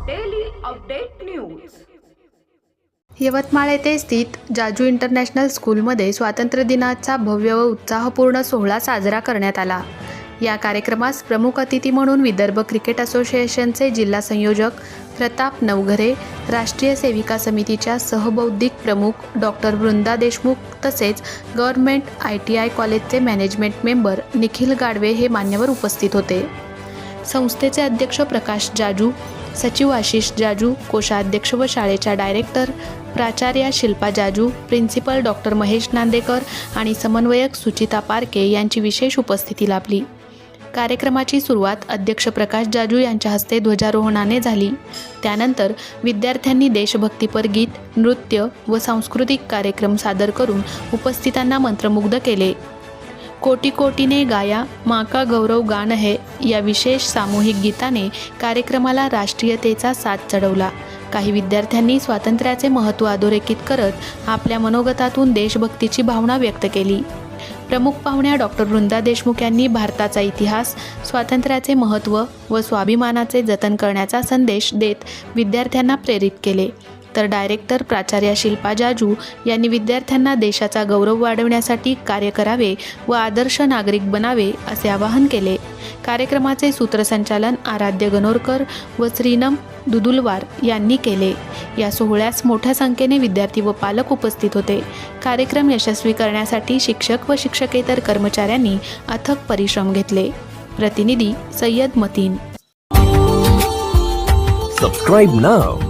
Update news Yavatmal येथे स्थित Jaju international स्कूलमध्ये स्वातंत्र्य दिनाचा भव्य व उत्साहपूर्ण सोहळा साजरा करण्यात आला. या कार्यक्रमास प्रमुख अतिथी म्हणून विदर्भ क्रिकेट असोसिएशनचे जिल्हा संयोजक प्रताप नवघरे राष्ट्रीय सेविका समितीच्या सहबौद्धिक प्रमुख डॉक्टर वृंदा देशमुख तसेच गव्हर्नमेंट आय टी आय कॉलेजचे मॅनेजमेंट मेंबर निखिल गाडवे हे मान्यवर उपस्थित होते. संस्थेचे अध्यक्ष प्रकाश जाजू सचिव आशिष जाजू कोषाध्यक्ष व शाळेच्या डायरेक्टर प्राचार्या शिल्पा जाजू प्रिन्सिपल डॉक्टर महेश नांदेकर आणि समन्वयक सुचिता पारके यांची विशेष उपस्थिती लाभली. कार्यक्रमाची सुरुवात अध्यक्ष प्रकाश जाजू यांच्या हस्ते ध्वजारोहणाने झाली. त्यानंतर विद्यार्थ्यांनी देशभक्तीपर गीत नृत्य व सांस्कृतिक कार्यक्रम सादर करून उपस्थितांना मंत्रमुग्ध केले. कोटी कोटीने गाया माका गौरव गान है या विशेष सामूहिक गीताने कार्यक्रमाला राष्ट्रीयतेचा साथ चढवला. काही विद्यार्थ्यांनी स्वातंत्र्याचे महत्त्व अधोरेखित करत आपल्या मनोगतातून देशभक्तीची भावना व्यक्त केली. प्रमुख पाहुण्या डॉक्टर वृंदा देशमुख यांनी भारताचा इतिहास स्वातंत्र्याचे महत्त्व व स्वाभिमानाचे जतन करण्याचा संदेश देत विद्यार्थ्यांना प्रेरित केले. तर डायरेक्टर प्राचार्या शिल्पा जाजू यांनी विद्यार्थ्यांना देशाचा गौरव वाढवण्यासाठी कार्य करावे व आदर्श नागरिक बनावे असे आवाहन केले. कार्यक्रमाचे सूत्रसंचालन आराध्य गणोरकर व श्रीनम दुदुलवार यांनी केले. या सोहळ्यास मोठ्या संख्येने विद्यार्थी व पालक उपस्थित होते. कार्यक्रम यशस्वी करण्यासाठी शिक्षक व शिक्षकेतर कर्मचाऱ्यांनी अथक परिश्रम घेतले. प्रतिनिधी Sayyed Mateen. Subscribe now